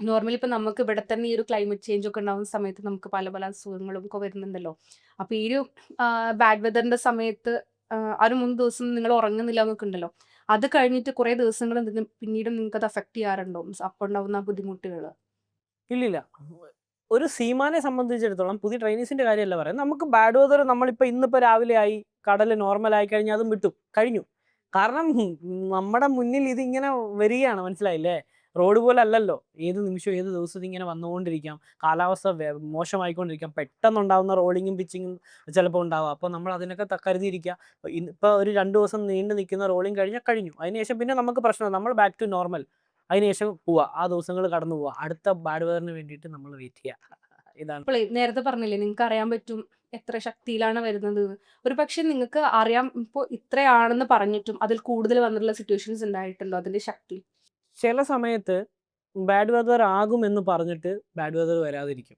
Normally ഇപ്പൊ നമുക്ക് ഇവിടെ തന്നെ ഈ ഒരു ക്ലൈമറ്റ് ചേഞ്ച് ഒക്കെ ഉണ്ടാവുന്ന സമയത്ത് നമുക്ക് പല പല അസുഖങ്ങളും ഒക്കെ വരുന്നുണ്ടല്ലോ. അപ്പൊ ഈ ഒരു ബാഡ് വെതറിന്റെ സമയത്ത് ആ ഒരു മൂന്ന് ദിവസം നിങ്ങൾ ഉറങ്ങുന്നില്ല എന്നൊക്കെ ഉണ്ടല്ലോ. അത് കഴിഞ്ഞിട്ട് കുറെ ദിവസങ്ങൾ പിന്നീട് നിങ്ങൾക്ക് അത് അഫക്ട് ചെയ്യാറുണ്ടോ? അപ്പൊ ഉണ്ടാവുന്ന ബുദ്ധിമുട്ടുകൾ ഇല്ലില്ല. ഒരു സീമാനെ സംബന്ധിച്ചിടത്തോളം പുതിയ ട്രെയിനീസിന്റെ കാര്യമല്ല പറയാം നമുക്ക് ബാഡ് വെതർ നമ്മളിപ്പോ ഇന്നിപ്പോ രാവിലെ ആയി, കടൽ നോർമൽ ആയി കഴിഞ്ഞാൽ അതും വിട്ടു. കഴിഞ്ഞു. കാരണം നമ്മുടെ മുന്നിൽ ഇതിങ്ങനെ വരികയാണ് മനസ്സിലായില്ലേ? റോഡ് പോലെ അല്ലല്ലോ. ഏത് നിമിഷവും ഏത് ദിവസവും ഇങ്ങനെ വന്നുകൊണ്ടിരിക്കാം. കാലാവസ്ഥ മോശമായിക്കൊണ്ടിരിക്കാം. പെട്ടെന്നുണ്ടാകുന്ന റോളിങ്ങും പിച്ചിങ്ങും ചിലപ്പോൾ ഉണ്ടാവാം. അപ്പോൾ നമ്മൾ അതിനൊക്കെ കരുതിയിരിക്കുക. ഇപ്പോൾ ഒരു രണ്ട് ദിവസം നീണ്ടു നിൽക്കുന്ന റോളിങ് കഴിഞ്ഞാൽ കഴിഞ്ഞു. അതിനുശേഷം പിന്നെ നമുക്ക് പ്രശ്നം നമ്മൾ ബാക്ക് ടു നോർമൽ. അതിനുശേഷം പോവാ. ആ ദിവസങ്ങൾ കടന്നു പോവാ. അടുത്ത ബാഡ് വെതറിന് വേണ്ടിയിട്ട് നമ്മൾ വെയിറ്റ് ചെയ്യുക. ഇതാണ്. നേരത്തെ പറഞ്ഞില്ലേ നിങ്ങൾക്ക് അറിയാൻ പറ്റും എത്ര ശക്തിയിലാണ് വരുന്നത്. ഒരു പക്ഷെ നിങ്ങൾക്ക് അറിയാം ഇപ്പോൾ ഇത്രയാണെന്ന് പറഞ്ഞിട്ടും അതിൽ കൂടുതൽ വന്നിട്ടുള്ള സിറ്റുവേഷൻസ് ഉണ്ടായിട്ടുണ്ടോ അതിന്റെ ശക്തി? ചില സമയത്ത് ബാഡ് വെതർ ആകുമെന്ന് പറഞ്ഞിട്ട് ബാഡ് വെതർ വരാതിരിക്കും.